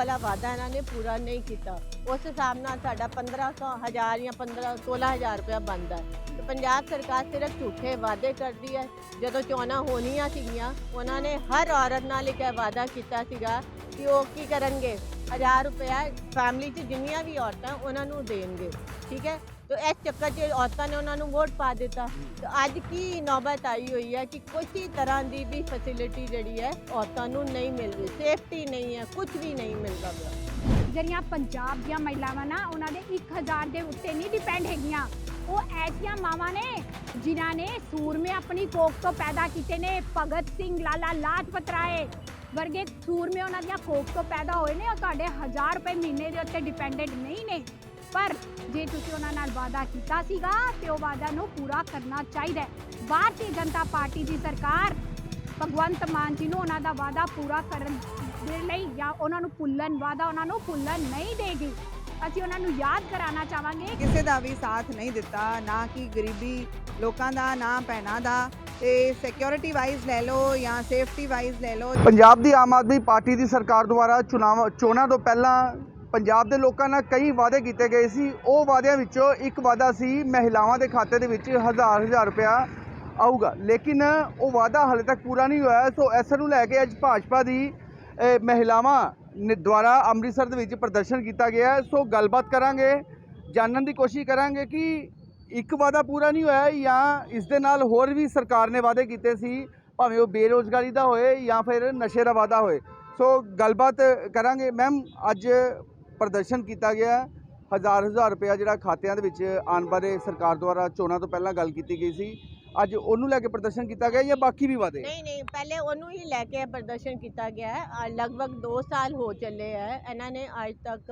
ਵਾਲਾ ਵਾਅਦਾ ਇਹਨਾਂ ਨੇ ਪੂਰਾ ਨਹੀਂ ਕੀਤਾ। ਉਸ ਹਿਸਾਬ ਨਾਲ ਸਾਡਾ 1500 ਹਜ਼ਾਰ ਜਾਂ 15 16000 ਰੁਪਇਆ ਬਣਦਾ ਤੇ ਪੰਜਾਬ ਸਰਕਾਰ ਸਿਰਫ ਝੂਠੇ ਵਾਅਦੇ ਕਰਦੀ ਹੈ। ਜਦੋਂ ਚੋਣਾਂ ਹੋਣੀਆਂ ਸੀਗੀਆਂ, ਉਹਨਾਂ ਨੇ ਹਰ ਔਰਤ ਨਾਲ ਇੱਕ ਵਾਅਦਾ ਕੀਤਾ ਸੀਗਾ ਕਿ ਉਹ ਕੀ ਕਰਨਗੇ? 1000 ਰੁਪਇਆ ਫੈਮਿਲੀ 'ਚ ਜਿੰਨੀਆਂ ਵੀ ਔਰਤਾਂ, ਉਹਨਾਂ ਨੂੰ ਦੇਣਗੇ। ਠੀਕ ਹੈ? ਤੇ ਇਸ ਚੱਕਰ 'ਚ ਔਰਤਾਂ ਨੇ ਉਹਨਾਂ ਨੂੰ ਵੋਟ ਪਾ ਦਿੱਤਾ। ਤੇ ਅੱਜ ਕੀ ਨੌਬਤ ਆਈ ਹੋਈ ਹੈ ਕਿ ਕਿਸੇ ਤਰ੍ਹਾਂ ਦੀ ਵੀ ਫੈਸਿਲਿਟੀ ਜਿਹੜੀ ਹੈ ਔਰਤਾਂ ਨੂੰ ਨਹੀਂ ਮਿਲ ਰਹੀ। ਸੇਫਟੀ ਨਹੀਂ ਹੈ ਕੁਝ ਵੀ ਨਹੀਂ ਮਿਲਦਾ ਪਿਆ। ਜਿਹੜੀਆਂ ਪੰਜਾਬ ਦੀਆਂ ਮਹਿਲਾਵਾਂ ਨਾ, ਉਹਨਾਂ ਦੇ 1000 ਦੇ ਉੱਤੇ ਨਹੀਂ ਡਿਪੈਂਡ ਹੈਗੀਆਂ। ਉਹ ਐਸੀਆਂ ਮਾਵਾਂ ਨੇ ਜਿਨ੍ਹਾਂ ਨੇ ਸੂਰਮੇ ਆਪਣੀ ਕੋਖ ਤੋਂ ਪੈਦਾ ਕੀਤੇ ਨੇ। ਭਗਤ ਸਿੰਘ, ਲਾਲਾ ਲਾਜਪਤ ਰਾਏ ਵਰਗੇ ਸੂਰਮੇ ਉਹਨਾਂ ਦੀਆਂ ਕੋਖ ਤੋਂ ਪੈਦਾ ਹੋਏ ਨੇ ਉਹ ਤੁਹਾਡੇ 1000 ਰੁਪਏ ਮਹੀਨੇ ਦੇ ਉੱਤੇ ਡਿਪੈਂਡੈਂਟ ਨਹੀਂ ਨੇ। ਪਰ ਜੇ ਤੁਸੀਂ ਉਹਨਾਂ ਨਾਲ ਵਾਅਦਾ ਕੀਤਾ ਸੀਗਾ ਤੇ ਉਹ ਵਾਅਦਾ ਨੂੰ ਪੂਰਾ ਕਰਨਾ ਚਾਹੀਦਾ ਹੈ। ਭਾਰਤੀ ਜਨਤਾ ਪਾਰਟੀ ਦੀ ਸਰਕਾਰ ਭਗਵੰਤ ਮਾਨ ਜੀ ਨੂੰ ਉਹਨਾਂ ਦਾ ਵਾਅਦਾ ਪੂਰਾ ਕਰਨ ਦੇ ਲਈ ਜਾਂ ਉਹਨਾਂ ਨੂੰ ਭੁੱਲਣ ਵਾਅਦਾ ਉਹਨਾਂ ਨੂੰ ਭੁੱਲਣ ਨਹੀਂ ਦੇਗੀ। ਅਸੀਂ ਉਹਨਾਂ ਨੂੰ ਯਾਦ ਕਰਾਉਣਾ ਚਾਹਾਂਗੇ ਕਿਸੇ ਦਾ ਵੀ ਸਾਥ ਨਹੀਂ ਦਿੱਤਾ ਨਾ ਕਿ ਗਰੀਬੀ ਲੋਕਾਂ ਦਾ ਨਾ ਭੈਣਾਂ ਦਾ। ਤੇ ਸਿਕਿਉਰਿਟੀ ਵਾਈਜ਼ ਲੈ ਲਓ ਜਾਂ ਸੇਫਟੀ ਵਾਈਜ਼ ਲੈ ਲਓ। ਪੰਜਾਬ ਦੀ ਆਮ ਆਦਮੀ ਪਾਰਟੀ ਦੀ ਸਰਕਾਰ ਦੁਆਰਾ ਚੁਣਾਵ ਚੋਣਾਂ ਤੋਂ ਪਹਿਲਾਂ ਪੰਜਾਬ ਦੇ ਲੋਕਾਂ ਨਾਲ ਕਈ ਵਾਅਦੇ ਕੀਤੇ ਗਏ ਸੀ। ਉਹ ਵਾਅਦਿਆਂ ਵਿੱਚੋਂ ਇੱਕ ਵਾਅਦਾ ਸੀ, ਮਹਿਲਾਵਾਂ ਦੇ ਖਾਤੇ ਦੇ ਵਿੱਚ ਹਜ਼ਾਰ ਹਜ਼ਾਰ ਰੁਪਇਆ ਆਊਗਾ। ਲੇਕਿਨ ਉਹ ਵਾਅਦਾ ਹਾਲੇ ਤੱਕ ਪੂਰਾ ਨਹੀਂ ਹੋਇਆ। ਸੋ ਇਸ ਨੂੰ ਲੈ ਕੇ ਅੱਜ ਭਾਜਪਾ ਦੀ ਮਹਿਲਾਵਾਂ ਨੇ ਦੁਆਰਾ ਅੰਮ੍ਰਿਤਸਰ ਦੇ ਵਿੱਚ ਪ੍ਰਦਰਸ਼ਨ ਕੀਤਾ ਗਿਆ ਸੋ ਗੱਲਬਾਤ ਕਰਾਂਗੇ, ਜਾਣਨ ਦੀ ਕੋਸ਼ਿਸ਼ ਕਰਾਂਗੇ ਕਿ ਇੱਕ ਵਾਅਦਾ ਪੂਰਾ ਨਹੀਂ ਹੋਇਆ ਜਾਂ ਇਸ ਦੇ ਨਾਲ ਹੋਰ ਵੀ ਸਰਕਾਰ ਨੇ ਵਾਅਦੇ ਕੀਤੇ ਸੀ, ਭਾਵੇਂ ਉਹ ਬੇਰੋਜ਼ਗਾਰੀ ਦਾ ਹੋਏ ਜਾਂ ਫਿਰ ਨਸ਼ੇ ਦਾ ਵਾਅਦਾ ਹੋਏ। ਸੋ ਗੱਲਬਾਤ ਕਰਾਂਗੇ। ਮੈਮ, ਅੱਜ ਪ੍ਰਦਰਸ਼ਨ ਕੀਤਾ ਗਿਆ। ਹਜ਼ਾਰ ਹਜ਼ਾਰ ਰੁਪਇਆ ਜਿਹੜਾ ਖਾਤਿਆਂ ਦੇ ਵਿੱਚ ਆਉਣ ਬਾਰੇ ਸਰਕਾਰ ਦੁਆਰਾ ਚੋਣਾਂ ਤੋਂ ਪਹਿਲਾਂ ਗੱਲ ਕੀਤੀ ਗਈ ਸੀ। ਅੱਜ ਉਹਨੂੰ ਲੈ ਕੇ ਪ੍ਰਦਰਸ਼ਨ ਕੀਤਾ ਗਿਆ ਜਾਂ ਬਾਕੀ ਵੀ ਵਾਅਦੇ? ਨਹੀਂ ਨਹੀਂ, ਪਹਿਲੇ ਉਹਨੂੰ ਹੀ ਲੈ ਕੇ ਪ੍ਰਦਰਸ਼ਨ ਕੀਤਾ ਗਿਆ। ਹੈ ਲਗਭਗ 2 ਸਾਲ ਹੋ ਚੱਲੇ ਹੈ ਇਹਨਾਂ ਨੇ ਅੱਜ ਤੱਕ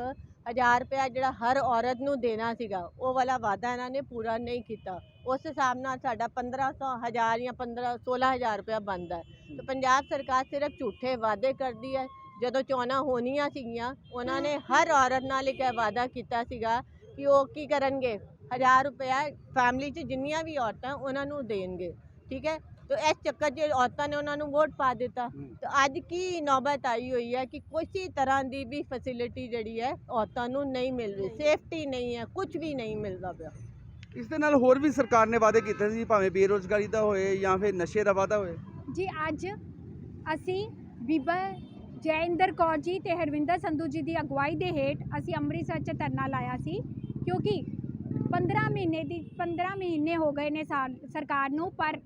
1000 ਰੁਪਇਆ ਜਿਹੜਾ ਹਰ ਔਰਤ ਨੂੰ ਦੇਣਾ ਸੀਗਾ, ਉਹ ਵਾਲਾ ਵਾਅਦਾ ਇਹਨਾਂ ਨੇ ਪੂਰਾ ਨਹੀਂ ਕੀਤਾ। ਉਸ ਹਿਸਾਬ ਨਾਲ ਸਾਡਾ 1500 ਹਜ਼ਾਰ ਜਾਂ 15 16000 ਰੁਪਇਆ ਬਣਦਾ। ਹੈ ਤੇ ਪੰਜਾਬ ਸਰਕਾਰ ਸਿਰਫ ਝੂਠੇ ਵਾਅਦੇ ਕਰਦੀ ਹੈ ਜਦੋਂ ਚੋਣਾਂ ਹੋਣੀਆਂ ਸੀਗੀਆਂ ਉਹਨਾਂ ਨੇ ਹਰ ਔਰਤ ਨਾਲ ਇੱਕ ਇਹ ਵਾਅਦਾ ਕੀਤਾ ਸੀਗਾ ਕਿ ਉਹ ਕੀ ਕਰਨਗੇ? 1000 ਰੁਪਇਆ ਫੈਮਿਲੀ 'ਚ ਜਿੰਨੀਆਂ ਵੀ ਔਰਤਾਂ ਉਹਨਾਂ ਨੂੰ ਦੇਣਗੇ ਠੀਕ ਹੈ? ਤੇ ਇਸ ਚੱਕਰ 'ਚ ਔਰਤਾਂ ਨੇ ਉਹਨਾਂ ਨੂੰ ਵੋਟ ਪਾ ਦਿੱਤਾ। ਤੇ ਅੱਜ ਕੀ ਨੌਬਤ ਆਈ ਹੋਈ ਹੈ ਕਿ ਕਿਸੇ ਤਰ੍ਹਾਂ ਦੀ ਵੀ ਫੈਸਿਲਿਟੀ ਜਿਹੜੀ ਹੈ ਔਰਤਾਂ ਨੂੰ ਨਹੀਂ ਮਿਲ ਰਹੀ ਸੇਫਟੀ ਨਹੀਂ ਹੈ ਕੁਝ ਵੀ ਨਹੀਂ ਮਿਲਦਾ ਪਿਆ। ਇਸ ਦੇ ਨਾਲ ਹੋਰ ਵੀ ਸਰਕਾਰ ਨੇ ਵਾਅਦੇ ਕੀਤੇ ਸੀ ਭਾਵੇਂ ਬੇਰੋਜ਼ਗਾਰੀ ਦਾ ਹੋਏ ਜਾਂ ਫਿਰ ਨਸ਼ੇ ਦਾ ਵਾਅਦਾ ਹੋਏ? ਜੀ ਅੱਜ ਅਸੀਂ ਬੀਬਾ ਜੈਇੰਦਰ ਕੌਰ ਜੀ ਤੇ ਹਰਵਿੰਦਰ ਸੰਧੂ ਜੀ ਦੀ ਅਗਵਾਈ ਦੇ ਹੇਠ ਅਸੀਂ ਅੰਮ੍ਰਿਤਸਰ 'ਚ ਧਰਨਾ ਲਾਇਆ ਸੀ, ਕਿਉਂਕਿ 15 ਮਹੀਨੇ ਦੀ 15 ਮਹੀਨੇ ਹੋ ਗਏ ਨੇ ਸਾ- ਸਰਕਾਰ ਨੂੰ, ਪਰ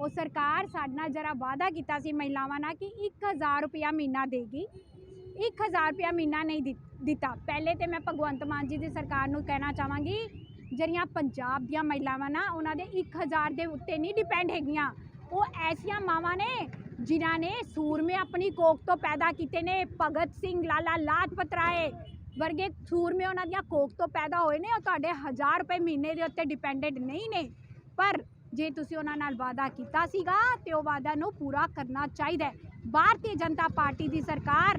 ਉਹ ਸਰਕਾਰ ਸਾਡਾ ਜਰਾ ਵਾਅਦਾ ਕੀਤਾ ਸੀ ਮਹਿਲਾਵਾਂ ਨਾਲ ਕਿ 1000 ਰੁਪਇਆ ਮਹੀਨਾ ਦੇਗੀ। 1000 ਰੁਪਇਆ ਮਹੀਨਾ ਨਹੀਂ ਦਿੱਤ- ਦਿੱਤਾ। ਪਹਿਲੇ ਤੇ ਮੈਂ ਭਗਵੰਤ ਮਾਨ ਜੀ ਦੀ ਸਰਕਾਰ ਨੂੰ ਕਹਿਣਾ ਚਾਹਾਂਗੀ ਜਿਹੜੀਆਂ ਪੰਜਾਬ ਦੀਆਂ ਮਹਿਲਾਵਾਂ ਨਾ ਉਹਨਾਂ ਦੇ 1000 ਦੇ ਉੱਤੇ ਨਹੀਂ ਡਿਪੈਂਡ ਹੈਗੀਆਂ। ਉਹ ਐਸੀਆਂ ਮਾਵਾਂ ਨੇ ਜਿਨ੍ਹਾਂ ਨੇ ਸੂਰਮੇ ਆਪਣੀ ਕੋਖ ਤੋਂ ਪੈਦਾ ਕੀਤੇ ਨੇ, ਭਗਤ ਸਿੰਘ, ਲਾਲਾ ਲਾਜਪਤ ਰਾਏ ਵਰਗੇ ਸੂਰਮੇ ਉਹਨਾਂ ਦੀਆਂ ਕੋਖ ਤੋਂ ਪੈਦਾ ਹੋਏ ਨੇ, ਉਹ ਤੁਹਾਡੇ 1000 ਰੁਪਏ ਮਹੀਨੇ ਦੇ ਉੱਤੇ ਡਿਪੈਂਡੈਂਟ ਨਹੀਂ ਨੇ। ਪਰ ਜੇ ਤੁਸੀਂ ਉਹਨਾਂ ਨਾਲ ਵਾਅਦਾ ਕੀਤਾ ਸੀਗਾ, ਤੇ ਉਹ ਵਾਅਦਾ ਨੂੰ ਪੂਰਾ ਕਰਨਾ ਚਾਹੀਦਾ ਹੈ। ਭਾਰਤੀ ਜਨਤਾ ਪਾਰਟੀ ਦੀ ਸਰਕਾਰ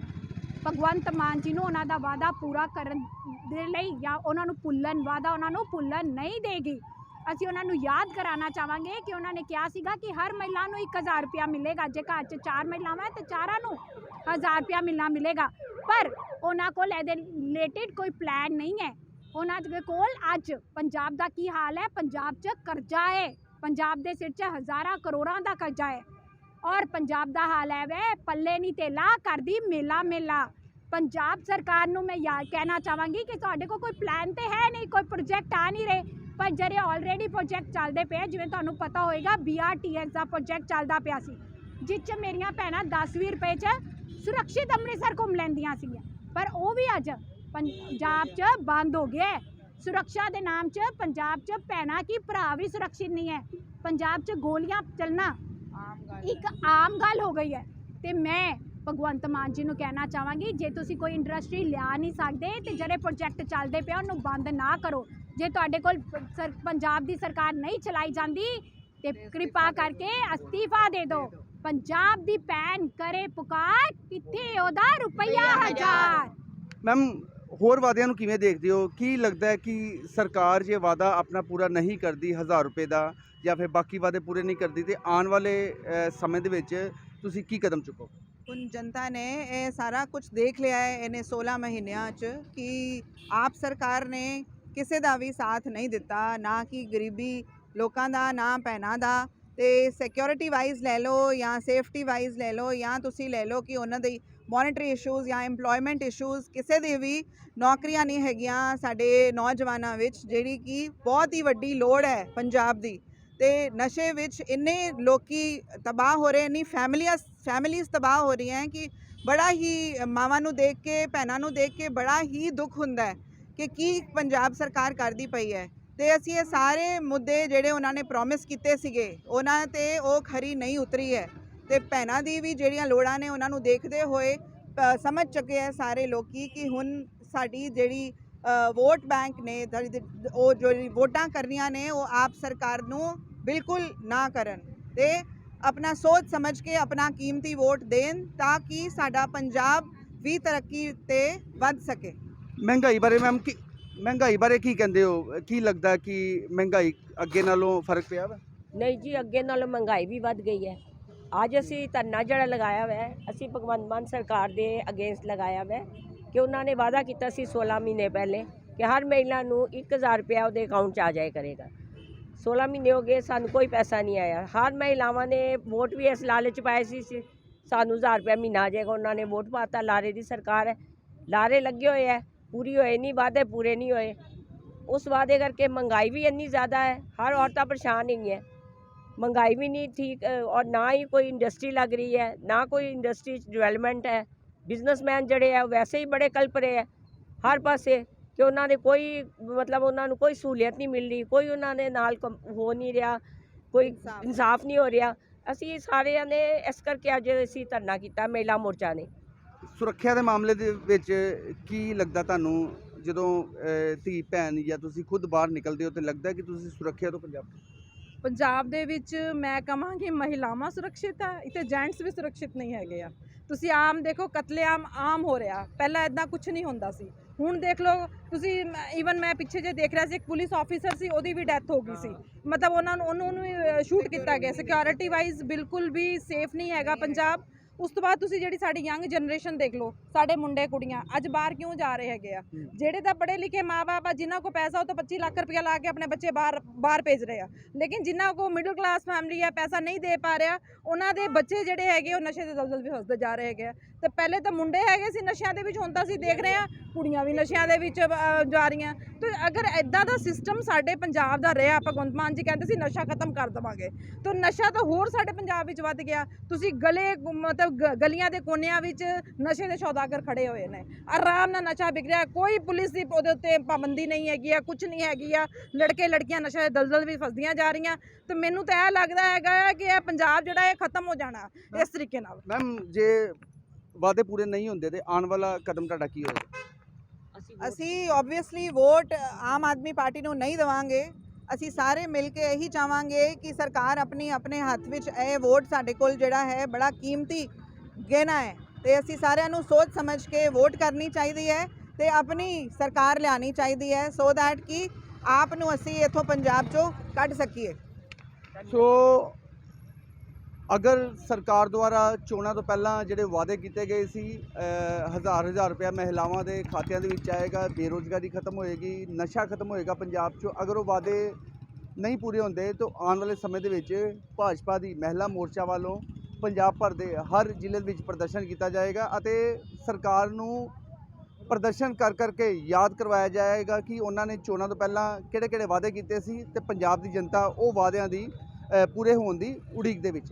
ਭਗਵੰਤ ਮਾਨ ਜੀ ਨੂੰ ਉਹਨਾਂ ਦਾ ਵਾਅਦਾ ਪੂਰਾ ਕਰਨ ਦੇ ਲਈ ਜਾਂ ਉਹਨਾਂ ਨੂੰ ਭੁੱਲਣ, ਵਾਅਦਾ ਉਹਨਾਂ ਨੂੰ ਭੁੱਲਣ ਨਹੀਂ ਦੇਗੀ। ਅਸੀਂ ਉਹਨਾਂ ਨੂੰ ਯਾਦ ਕਰਾਉਣਾ ਚਾਹਾਂਗੇ ਕਿ ਉਹਨਾਂ ਨੇ ਕਿਹਾ ਸੀਗਾ ਕਿ ਹਰ ਮਹਿਲਾ ਨੂੰ 1000 ਰੁਪਇਆ ਮਿਲੇਗਾ, ਜੇ ਘਰ 'ਚ ਚਾਰ ਮਹਿਲਾਵਾਂ ਹੈ ਤੇ ਚਾਰਾਂ ਨੂੰ 1000 ਰੁਪਇਆ ਮਿਲਣਾ ਮਿਲੇਗਾ। ਪਰ ਉਹਨਾਂ ਕੋਲ ਇਹਦੇ ਰਿਲੇਟਡ ਕੋਈ ਪਲਾਨ ਨਹੀਂ ਹੈ। ਉਹਨਾਂ ਦੇ ਕੋਲ ਅੱਜ ਪੰਜਾਬ ਦਾ ਕੀ ਹਾਲ ਹੈ? ਪੰਜਾਬ 'ਚ ਕਰਜ਼ਾ ਹੈ। ਪੰਜਾਬ ਦੇ ਸਿਰ 'ਚ ਹਜ਼ਾਰਾਂ ਕਰੋੜਾਂ ਦਾ ਕਰਜ਼ਾ ਹੈ। ਔਰ ਪੰਜਾਬ ਦਾ ਹਾਲ ਹੈ ਵੇ, ਪੱਲੇ ਨਹੀਂ ਤੇਲਾ ਕਰਦੀ ਮੇਲਾ ਮੇਲਾ। ਪੰਜਾਬ ਸਰਕਾਰ ਨੂੰ ਮੈਂ ਯਾਦ ਕਹਿਣਾ ਚਾਹਾਂਗੀ ਕਿ ਤੁਹਾਡੇ ਕੋਲ ਕੋਈ ਪਲਾਨ ਤੇ ਹੈ ਨਹੀਂ, ਕੋਈ ਪ੍ਰੋਜੈਕਟ ਆ ਨਹੀਂ ਰਹੇ। ਪਰ ਜਿਹੜੇ ਆਲਰੇਡੀ ਪ੍ਰੋਜੈਕਟ ਚੱਲਦੇ ਪਏ ਜਿਵੇਂ ਤੁਹਾਨੂੰ ਪਤਾ ਹੋਏਗਾ BRTS ਦਾ ਪ੍ਰੋਜੈਕਟ ਚੱਲਦਾ ਪਿਆ ਸੀ ਜਿਸ 'ਚ ਮੇਰੀਆਂ ਭੈਣਾਂ 10-20 ਰੁਪਏ 'ਚ ਸੁਰੱਖਿਅਤ ਅੰਮ੍ਰਿਤਸਰ ਘੁੰਮ ਲੈਂਦੀਆਂ ਸੀਗੀਆਂ। ਪਰ ਉਹ ਵੀ ਅੱਜ ਪੰਜਾਬ 'ਚ ਬੰਦ ਹੋ ਗਿਆ। ਸੁਰੱਖਿਆ ਦੇ ਨਾਮ 'ਚ ਪੰਜਾਬ 'ਚ ਭੈਣਾਂ ਕੀ ਭਰਾ ਵੀ ਸੁਰੱਖਿਅਤ ਨਹੀਂ ਹੈ। ਪੰਜਾਬ 'ਚ ਗੋਲੀਆਂ ਚੱਲਣਾ ਇੱਕ ਆਮ ਗੱਲ ਹੋ ਗਈ ਹੈ। ਤੇ ਮੈਂ ਭਗਵੰਤ ਮਾਨ ਜੀ ਨੂੰ ਕਹਿਣਾ ਚਾਹਾਂਗੀ ਜੇ ਤੁਸੀਂ ਕੋਈ ਇੰਡਸਟਰੀ ਲਿਆ ਨਹੀਂ ਸਕਦੇ ਤੇ ਜਿਹੜੇ ਪ੍ਰੋਜੈਕਟ ਚੱਲਦੇ ਪਿਆ ਉਹਨੂੰ ਬੰਦ ਨਾ ਕਰੋ। ਜੇ ਤੁਹਾਡੇ ਕੋਲ ਸਰ- ਪੰਜਾਬ ਦੀ ਸਰਕਾਰ ਨਹੀਂ ਚਲਾਈ ਜਾਂਦੀ ਤੇ ਕਿਰਪਾ ਕਰਕੇ ਅਸਤੀਫਾ ਦੇ ਦਿਓ। ਪੰਜਾਬ ਦੀ ਭੈਣ ਕਰੇ ਪੁਕਾਰ ਕਿੱਥੇ ਉਹਦਾ ਰੁਪਈਆ ਹਜ਼ਾਰ। ਮੈਮ ਹੋਰ ਵਾਅਦਿਆਂ ਨੂੰ ਕਿਵੇਂ ਦੇਖਦੇ ਹੋ? ਕੀ ਲੱਗਦਾ ਹੈ ਕਿ ਸਰਕਾਰ ਜੇ ਵਾਅਦਾ ਆਪਣਾ ਪੂਰਾ ਨਹੀਂ ਕਰਦੀ 1000 ਰੁਪਏ ਦਾ ਜਾਂ ਫਿਰ ਬਾਕੀ ਵਾਅਦੇ ਪੂਰੇ ਨਹੀਂ ਕਰਦੀ ਤੇ ਆਉਣ ਵਾਲੇ ਅ, ਸਮੇਂ ਦੇ ਵਿੱਚ ਤੁਸੀਂ ਕੀ ਕਦਮ ਚੁੱਕੋ? ਹੁਣ ਜਨਤਾ ਨੇ ਇਹ ਸਾਰਾ ਕੁਝ ਦੇਖ ਲਿਆ ਹੈ ਇਹਨੇ 16 ਮਹੀਨਿਆਂ 'ਚ ਕਿ ਆਪ ਸਰਕਾਰ ਨੇ ਕਿਸੇ ਦਾ ਵੀ ਸਾਥ ਨਹੀਂ ਦਿੱਤਾ, ਨਾ ਕਿ ਗਰੀਬੀ ਲੋਕਾਂ ਦਾ, ਨਾ ਭੈਣਾਂ ਦਾ। ਤੇ ਸਿਕਿਉਰਿਟੀ ਵਾਈਜ਼ ਲੈ ਲਓ ਜਾਂ ਸੇਫਟੀ ਵਾਈਜ਼ ਲੈ ਲਓ ਜਾਂ ਤੁਸੀਂ ਲੈ ਲਓ ਕਿ ਉਹਨਾਂ ਦੇ ਮੋਨਿਟਰੀ ਇਸ਼ੂਜ਼ ਜਾਂ EMPLOYMENT ਇਸ਼ੂਜ਼ ਕਿਸੇ ਦੇ ਵੀ ਨੌਕਰੀਆਂ ਨਹੀਂ ਹੈਗੀਆਂ ਸਾਡੇ ਨੌਜਵਾਨਾਂ ਵਿੱਚ, ਜਿਹੜੀ ਕਿ ਬਹੁਤ ਹੀ ਵੱਡੀ ਲੋੜ ਹੈ ਪੰਜਾਬ ਦੀ। ਤੇ ਨਸ਼ੇ ਵਿੱਚ ਇੰਨੇ ਲੋਕੀ ਤਬਾਹ ਹੋ ਰਹੇ, ਇੰਨੀ ਫੈਮਲੀਆਂ ਫੈਮਲੀਜ਼ ਤਬਾਹ ਹੋ ਰਹੀਆਂ ਕਿ ਬੜਾ ਹੀ ਮਾਵਾਂ ਨੂੰ ਦੇਖ ਕੇ, ਭੈਣਾਂ ਨੂੰ ਦੇਖ ਕੇ ਬੜਾ ਹੀ ਦੁੱਖ ਹੁੰਦਾ ਹੈ। ਕਿ ਕੀ ਪੰਜਾਬ ਸਰਕਾਰ ਕਰਦੀ ਪਈ ਹੈ। ਤੇ ਅਸੀਂ ਇਹ ਸਾਰੇ ਮੁੱਦੇ ਜਿਹੜੇ ਉਹਨਾਂ ਨੇ ਪ੍ਰੋਮਿਸ ਕੀਤੇ ਸੀਗੇ, ਉਹਨਾਂ ਤੇ ਉਹ ਖਰੀ ਨਹੀਂ ਉਤਰੀ ਹੈ। ਤੇ ਭੈਣਾਂ ਦੀ ਵੀ ਜਿਹੜੀਆਂ ਲੋੜਾਂ ਨੇ ਉਹਨਾਂ ਨੂੰ ਦੇਖਦੇ ਹੋਏ ਸਮਝ ਚੁੱਕੇ ਹੈ ਸਾਰੇ ਲੋਕੀ ਕਿ ਹੁਣ ਸਾਡੀ ਜਿਹੜੀ ਵੋਟ ਬੈਂਕ ਨੇ ਉਹ ਜੋ ਵੋਟਾਂ ਕਰਨੀਆਂ ਨੇ, ਉਹ ਆਪ ਸਰਕਾਰ ਨੂੰ ਬਿਲਕੁਲ ਨਾ ਕਰਨ। ਤੇ ਆਪਣਾ ਸੋਚ ਸਮਝ ਕੇ ਆਪਣਾ ਕੀਮਤੀ ਵੋਟ ਦੇਣ ਤਾਂ ਕਿ ਸਾਡਾ ਪੰਜਾਬ ਵੀ ਤਰੱਕੀ ਤੇ ਵੱਧ ਸਕੇ। ਮਹਿੰਗਾਈ ਬਾਰੇ ਮੈਮ ਕੀ ਮਹਿੰਗਾਈ ਬਾਰੇ ਕੀ ਕਹਿੰਦੇ ਹੋ? ਕੀ ਲੱਗਦਾ ਕਿ ਮਹਿੰਗਾਈ ਅੱਗੇ ਨਾਲੋਂ ਫ਼ਰਕ ਪਿਆ ਵਾ? ਨਹੀਂ ਜੀ, ਅੱਗੇ ਨਾਲੋਂ ਮਹਿੰਗਾਈ ਵੀ ਵੱਧ ਗਈ ਹੈ। ਅੱਜ ਅਸੀਂ ਧਰਨਾ ਜਿਹੜਾ ਲਗਾਇਆ ਹੋਇਆ ਹੈ ਅਸੀਂ ਭਗਵੰਤ ਮਾਨ ਸਰਕਾਰ ਦੇ ਅਗੇਂਸਟ ਲਗਾਇਆ ਹੋਇਆ ਹੈ ਕਿ ਉਹਨਾਂ ਨੇ ਵਾਅਦਾ ਕੀਤਾ ਸੀ 16 ਮਹੀਨੇ ਪਹਿਲੇ ਕਿ ਹਰ ਮਹਿਲਾ ਨੂੰ 1000 ਰੁਪਇਆ ਉਹਦੇ ਅਕਾਊਂਟ 'ਚ ਆ ਜਾਇਆ ਕਰੇਗਾ। 16 ਮਹੀਨੇ ਹੋ ਗਏ, ਸਾਨੂੰ ਕੋਈ ਪੈਸਾ ਨਹੀਂ ਆਇਆ। ਹਰ ਮਹਿਲਾਵਾਂ ਨੇ ਵੋਟ ਵੀ ਇਸ ਲਾਲਚ ਪਾਏ ਸੀ ਸੀ ਸਾਨੂੰ 1000 ਰੁਪਇਆ ਮਹੀਨਾ ਆ ਜਾਏਗਾ। ਉਹਨਾਂ ਨੇ ਵੋਟ ਪਾਤਾ ਲਾਰੇ ਦੀ ਸਰਕਾਰ ਹੈ। ਲਾਰੇ ਲੱਗੇ ਹੋਏ ਹੈ। ਪੂਰੀ ਹੋਏ ਨਹੀਂ ਵਾਅਦੇ ਪੂਰੇ ਨਹੀਂ ਹੋਏ। ਉਸ ਵਾਅਦੇ ਕਰਕੇ ਮਹਿੰਗਾਈ ਵੀ ਇੰਨੀ ਜ਼ਿਆਦਾ ਹੈ ਹਰ ਔਰਤਾਂ ਪਰੇਸ਼ਾਨ ਹੀ ਹੈ ਮਹਿੰਗਾਈ ਵੀ ਨਹੀਂ ਠੀਕ ਔਰ ਨਾ ਹੀ ਕੋਈ ਇੰਡਸਟਰੀ ਲੱਗ ਰਹੀ ਹੈ ਨਾ ਕੋਈ ਇੰਡਸਟਰੀ ਡਿਵੈਲਪਮੈਂਟ ਹੈ। ਬਿਜ਼ਨਸਮੈਨ ਜਿਹੜੇ ਆ ਵੈਸੇ ਹੀ ਬੜੇ ਕਲਪ ਰਹੇ ਆ ਹਰ ਪਾਸੇ ਕਿ ਉਹਨਾਂ ਨੇ ਕੋਈ ਮਤਲਬ ਉਹਨਾਂ ਨੂੰ ਕੋਈ ਸਹੂਲੀਅਤ ਨਹੀਂ ਮਿਲ ਰਹੀ ਕੋਈ ਉਹਨਾਂ ਦੇ ਨਾਲ ਹੋ ਨਹੀਂ ਰਿਹਾ ਕੋਈ ਇਨਸਾਫ ਨਹੀਂ ਹੋ ਰਿਹਾ। ਅਸੀਂ ਸਾਰਿਆਂ ਨੇ ਇਸ ਕਰਕੇ ਅੱਜ ਅਸੀਂ ਧਰਨਾ ਕੀਤਾ ਮਹਿਲਾ ਮੋਰਚਾ ਨੇ। ਸੁਰੱਖਿਆ ਦੇ ਮਾਮਲੇ ਦੇ ਵਿੱਚ ਕੀ ਲੱਗਦਾ ਤੁਹਾਨੂੰ? ਜਦੋਂ ਧੀ, ਭੈਣ ਜਾਂ ਤੁਸੀਂ ਖੁਦ ਬਾਹਰ ਨਿਕਲਦੇ ਹੋ ਤੇ ਲੱਗਦਾ ਕਿ ਤੁਸੀਂ ਸੁਰੱਖਿਆ ਤੋਂ ਪੰਜਾਬ ਪੰਜਾਬ ਦੇ ਵਿੱਚ ਮੈਂ ਕਹਾਂਗੀ ਮਹਿਲਾਵਾਂ ਸੁਰੱਖਿਅਤ ਆ, ਇੱਥੇ ਜੈਂਟਸ ਵੀ ਸੁਰੱਖਿਅਤ ਨਹੀਂ ਹੈਗੇ ਆ। ਤੁਸੀਂ ਆਮ ਦੇਖੋ, ਕਤਲੇਆਮ ਆਮ ਹੋ ਰਿਹਾ। ਪਹਿਲਾਂ ਇਦਾਂ ਕੁਝ ਨਹੀਂ ਹੁੰਦਾ ਸੀ। ਹੁਣ ਦੇਖ ਲਓ, ਤੁਸੀਂ ਈਵਨ ਮੈਂ ਪਿੱਛੇ ਜੇ ਦੇਖ ਰਿਹਾ ਸੀ, ਇੱਕ ਪੁਲਿਸ ਆਫੀਸਰ ਸੀ, ਉਹਦੀ ਵੀ ਡੈਥ ਹੋ ਗਈ ਸੀ। ਮਤਲਬ ਉਹਨਾਂ ਨੂੰ, ਉਹਨੂੰ ਵੀ ਸ਼ੂਟ ਕੀਤਾ ਗਿਆ। ਸਿਕਿਉਰਿਟੀ ਵਾਈਜ਼ ਬਿਲਕੁਲ ਵੀ ਸੇਫ ਨਹੀਂ ਹੈਗਾ ਪੰਜਾਬ। ਉਸ ਤੋਂ ਬਾਅਦ ਤੁਸੀਂ ਜਿਹੜੀ ਸਾਡੀ ਯੰਗ ਜਨਰੇਸ਼ਨ ਦੇਖ ਲਓ ਸਾਡੇ ਮੁੰਡੇ ਕੁੜੀਆਂ ਅੱਜ ਬਾਹਰ ਕਿਉਂ ਜਾ ਰਹੇ ਹੈਗੇ ਆ। ਜਿਹੜੇ ਤਾਂ ਪੜ੍ਹੇ ਲਿਖੇ ਮਾਪੇ ਆ ਜਿਨ੍ਹਾਂ ਕੋਲ ਪੈਸਾ ਉਹ ਤਾਂ 25 ਲੱਖ ਰੁਪਇਆ ਲਾ ਕੇ ਆਪਣੇ ਬੱਚੇ ਬਾਹਰ ਬਾਹਰ ਭੇਜ ਰਹੇ ਆ। ਲੇਕਿਨ ਜਿਨ੍ਹਾਂ ਕੋ ਮਿਡਲ ਕਲਾਸ ਫੈਮਿਲੀ ਹੈ ਪੈਸਾ ਨਹੀਂ ਦੇ ਪਾ ਰਿਹਾ ਉਹਨਾਂ ਦੇ ਬੱਚੇ ਜਿਹੜੇ ਹੈਗੇ ਉਹ ਨਸ਼ੇ ਦੇ ਦਲਦਲ ਵੀ ਫਸਦੇ ਜਾ ਰਹੇ ਹੈਗੇ ਆ। ਤੇ ਪਹਿਲੇ ਤਾਂ ਮੁੰਡੇ ਹੈਗੇ ਸੀ ਨਸ਼ਿਆਂ ਦੇ ਵਿੱਚ ਹੁਣ ਤਾਂ ਅਸੀਂ ਦੇਖ ਰਹੇ ਆ ਕੁੜੀਆਂ ਵੀ ਨਸ਼ਿਆਂ ਦੇ ਵਿੱਚ ਜਾ ਰਹੀਆਂ। ਅਗਰ ਐਦਾਂ ਦਾ ਸਿਸਟਮ ਸਾਡੇ ਪੰਜਾਬ ਦਾ ਰਿਹਾ ਭਗਵੰਤ ਮਾਨ ਜੀ ਕਹਿੰਦੇ ਸੀ ਨਸ਼ਾ ਖਤਮ ਕਰ ਦੇਵਾਂਗੇ। ਤਾਂ ਨਸ਼ਾ ਤਾਂ ਹੋਰ ਸਾਡੇ ਪੰਜਾਬ ਵਿੱਚ ਵੱਧ ਗਿਆ। ਤੁਸੀਂ ਗਲੇ ਮਤਲਬ ਗਲੀਆਂ ਦੇ ਕੋਨਿਆਂ ਵਿੱਚ ਨਸ਼ੇ ਦੇ ਸੌਦਾਗਰ ਖੜੇ ਹੋਏ ਨੇ। ਆਰਾਮ ਨਾਲ ਨਸ਼ਾ ਵਿਕ ਰਿਹਾ। ਕੋਈ ਪੁਲਿਸ ਦੀ ਉਹਦੇ ਉੱਤੇ ਪਾਬੰਦੀ ਨਹੀਂ ਹੈਗੀ ਆ ਕੁਝ ਨਹੀਂ ਹੈਗੀ ਆ। ਲੜਕੇ ਲੜਕੀਆਂ ਨਸ਼ੇ ਦੇ ਦਲਦਲ ਵੀ ਫਸਦੀਆਂ ਜਾ ਰਹੀਆਂ। ਤੇ ਮੈਨੂੰ ਤਾਂ ਇਹ ਲੱਗਦਾ ਹੈਗਾ ਕਿ ਇਹ ਪੰਜਾਬ ਜਿਹੜਾ ਇਹ ਖਤਮ ਹੋ ਜਾਣਾ ਇਸ ਤਰੀਕੇ ਨਾਲ। ਮੈਮ, ਜੇ ਵਾਅਦੇ ਪੂਰੇ ਨਹੀਂ ਹੁੰਦੇ ਤੇ ਆਉਣ ਵਾਲਾ ਕਦਮ ਤੁਹਾਡਾ ਕੀ ਹੋਏਗਾ? ਅਸੀਂ ਅਸੀਂ obviously vote Aam Aadmi party ਨੂੰ ਨਹੀਂ ਦੇਵਾਂਗੇ। ਅਸੀਂ ਸਾਰੇ ਮਿਲ ਕੇ ਇਹੀ ਚਾਹਾਂਗੇ ਕਿ ਸਰਕਾਰ ਆਪਣੀ, ਆਪਣੇ ਹੱਥ ਵਿੱਚ ਇਹ ਵੋਟ ਸਾਡੇ ਕੋਲ ਜਿਹੜਾ ਹੈ, ਬੜਾ ਕੀਮਤੀ ਗਹਿਣਾ ਹੈ ਤੇ ਅਸੀਂ ਸਾਰਿਆਂ ਨੂੰ ਸੋਚ ਸਮਝ ਕੇ ਵੋਟ ਕਰਨੀ ਚਾਹੀਦੀ ਹੈ ਤੇ ਆਪਣੀ ਸਰਕਾਰ ਲਿਆਣੀ ਚਾਹੀਦੀ ਹੈ ਸੋ ਦੈਟ ਕਿ ਆਪ ਨੂੰ ਅਸੀਂ ਇੱਥੋਂ ਪੰਜਾਬ ਚੋਂ ਕੱਢ ਸਕੀਏ। ਸੋ ਅਗਰ ਸਰਕਾਰ ਦੁਆਰਾ ਚੋਣਾਂ ਤੋਂ ਪਹਿਲਾਂ ਜਿਹੜੇ ਵਾਅਦੇ ਕੀਤੇ ਗਏ ਸੀ ਹਜ਼ਾਰ ਹਜ਼ਾਰ ਰੁਪਇਆ ਮਹਿਲਾਵਾਂ ਦੇ ਖਾਤਿਆਂ ਦੇ ਵਿੱਚ ਆਏਗਾ, ਬੇਰੋਜ਼ਗਾਰੀ ਖਤਮ ਹੋਏਗੀ, ਨਸ਼ਾ ਖਤਮ ਹੋਏਗਾ ਪੰਜਾਬ 'ਚੋਂ, ਅਗਰ ਉਹ ਵਾਅਦੇ ਨਹੀਂ ਪੂਰੇ ਹੁੰਦੇ ਤਾਂ ਆਉਣ ਵਾਲੇ ਸਮੇਂ ਦੇ ਵਿੱਚ ਭਾਜਪਾ ਦੀ ਮਹਿਲਾ ਮੋਰਚਾ ਵੱਲੋਂ ਪੰਜਾਬ ਭਰ ਦੇ ਹਰ ਜ਼ਿਲ੍ਹੇ ਵਿੱਚ ਪ੍ਰਦਰਸ਼ਨ ਕੀਤਾ ਜਾਏਗਾ ਅਤੇ ਸਰਕਾਰ ਨੂੰ ਪ੍ਰਦਰਸ਼ਨ ਕਰ ਕਰਕੇ ਯਾਦ ਕਰਵਾਇਆ ਜਾਏਗਾ ਕਿ ਉਹਨਾਂ ਨੇ ਚੋਣਾਂ ਤੋਂ ਪਹਿਲਾਂ ਕਿਹੜੇ ਕਿਹੜੇ ਵਾਅਦੇ ਕੀਤੇ ਸੀ ਤੇ ਪੰਜਾਬ ਦੀ ਜਨਤਾ ਉਹ ਵਾਅਦਿਆਂ ਦੀ ਪੂਰੇ ਹੋਣ ਦੀ ਉਡੀਕ ਦੇ ਵਿੱਚ।